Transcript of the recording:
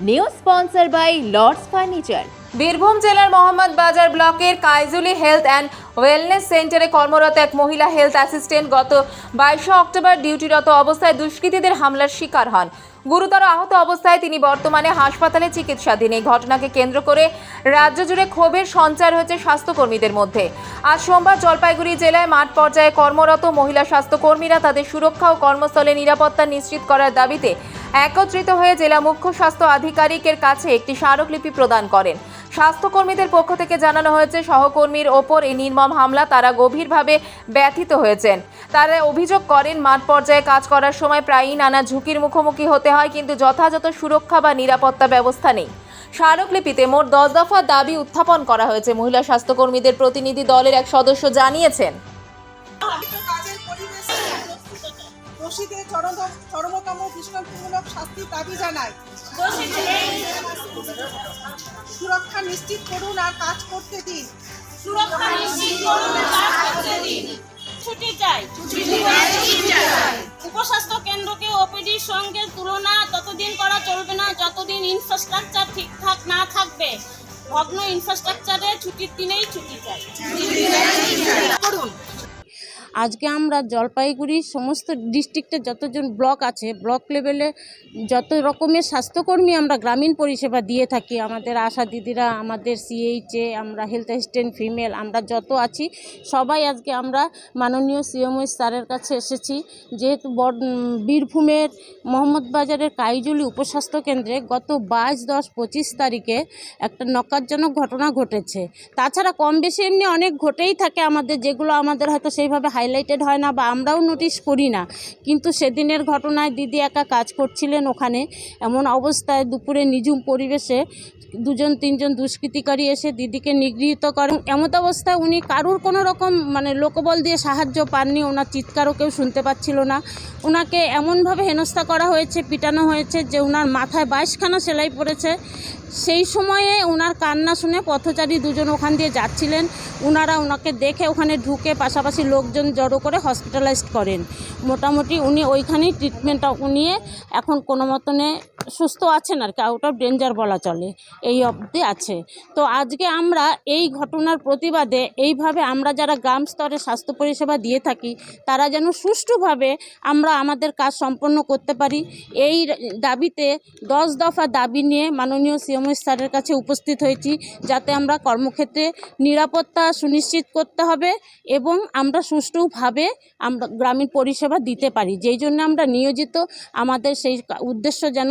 New sponsor by Lords furniture Birbhum জেলার মোহাম্মদ বাজার ব্লকের কাইজুলি হেলথ অ্যান্ড ওয়েলনেস সেন্টারে কর্মরত এক মহিলা হেলথ অ্যাসিস্ট্যান্ট গত বাইশে অক্টোবর ডিউটিরত অবস্থায় দুষ্কৃতীদের হামলার শিকার হন। গুরুতর আহত অবস্থায় তিনি বর্তমানে হাসপাতালে চিকিৎসাধীন। এই ঘটনাকে কেন্দ্র করে রাজ্য জুড়ে ক্ষোভের সঞ্চার হয়েছে স্বাস্থ্যকর্মীদের মধ্যে। আজ সোমবার জলপাইগুড়ি জেলায় মাঠ পর্যায়ে কর্মরত মহিলা স্বাস্থ্যকর্মীরা তাদের সুরক্ষা ও কর্মস্থলে নিরাপত্তা নিশ্চিত করার দাবিতে একত্রিত হয়ে জেলা মুখ্য স্বাস্থ্য আধিকারিকের কাছে একটি স্মারকলিপি প্রদান করেন। স্বাস্থ্যকর্মীদের পক্ষ থেকে জানানো হয়েছে, সহকর্মীর ওপর এই নির্মম হামলা তারা গভীরভাবে ব্যথিত হয়েছেন। তারা অভিযোগ করেন, মাঠ পর্যায়ে কাজ করার সময় প্রায়ই নানা ঝুঁকির মুখোমুখি হতে হয় কিন্তু যথাযথ সুরক্ষা বা নিরাপত্তা ব্যবস্থা নেই। স্মারকলিপিতে মোট দশ দফা দাবি উত্থাপন করা হয়েছে। মহিলা স্বাস্থ্যকর্মীদের প্রতিনিধি দলের এক সদস্য জানিয়েছেন। দোষীদের চরমতম দৃষ্টান্তমূলক শাস্তির দাবি জানায়। সুরক্ষা নিশ্চিত করুন আর কাজ করতে দিন। সুরক্ষা নিশ্চিত করুন কাজ করতে দিন। ছুটি চাই। উপস্বাস্থ্য কেন্দ্রকে ওপিডির সঙ্গে তুলনা ততদিন করা চলবে না, যতদিন ইনফ্রাস্ট্রাকচার ঠিকঠাক না থাকবে। ভগ্ন ইনফ্রাস্ট্রাকচারে ছুটির দিনেই ছুটি করুন আজকে আমরা জলপাইগুড়ির সমস্ত ডিস্ট্রিক্টে যতজন ব্লক আছে, ব্লক লেভেলে যত রকমের স্বাস্থ্যকর্মী আমরা গ্রামীণ পরিষেবা দিয়ে থাকি, আমাদের আশা দিদিরা, আমাদের সিএইচে আমরা হেলথ অ্যাসিস্ট্যান্ট ফিমেল আমরা যত আছি, সবাই আজকে আমরা মাননীয় সিএমওই স্যারের কাছে এসেছি। যেহেতু বর- বীরভূমের মোহাম্মদবাজারের কাইজুলি উপস্বাস্থ্য কেন্দ্রে গত বাইশ, দশ, পঁচিশ তারিখে একটা নকারজনক ঘটনা ঘটেছে। তাছাড়া কম বেশি এমনি অনেক ঘটেই থাকে আমাদের, যেগুলো আমাদের হয়তো সেইভাবে হাইলাইটেড হয় না বা আমরাও নোটিশ করি না। কিন্তু সেদিনের ঘটনায় দিদি একা কাজ করছিলেন ওখানে। এমন অবস্থায় দুপুরে নিঝুম পরিবেশে দুজন, তিনজন দুষ্কৃতিকারী এসে দিদিকে নিগৃহীত করেন। এমত অবস্থায় উনি কারুর কোনো রকম মানে লোকবল দিয়ে সাহায্য পাননি। ওনার চিৎকারও কেউ শুনতে পাচ্ছিল না। ওনাকে এমনভাবে হেনস্থা করা হয়েছে, পিটানো হয়েছে যে ওনার মাথায় বাইশখানা সেলাই পড়েছে। সেই সময়ে ওনার কান্না শুনে পথচারী দুজন ওখান দিয়ে যাচ্ছিলেন। ওনারা ওনাকে দেখে ওখানে ঢুকে পাশাপাশি লোকজন জড়ো করে হসপিটালাইজড করেন। মোটামুটি উনি ওইখানেই ট্রিটমেন্টটা নিয়ে এখন কোনো মতনে সুস্থ আছেন আর কি আউট অফ ডেঞ্জার বলা চলে, এই অবধি আছে। তো আজকে আমরা এই ঘটনার প্রতিবাদে এইভাবে আমরা যারা গ্রাম স্তরে স্বাস্থ্য পরিষেবা দিয়ে থাকি, তারা যেন সুষ্ঠুভাবে আমরা আমাদের কাজ সম্পন্ন করতে পারি। এই দাবিতে দশ দফা দাবি নিয়ে মাননীয় সিএমও স্যারের কাছে উপস্থিত হয়েছি, যাতে আমরা কর্মক্ষেত্রে নিরাপত্তা সুনিশ্চিত করতে হবে এবং আমরা সুষ্ঠুভাবে আমরা গ্রামীণ পরিষেবা দিতে পারি। যেই জন্য আমরা নিয়োজিত, আমাদের সেই উদ্দেশ্য যেন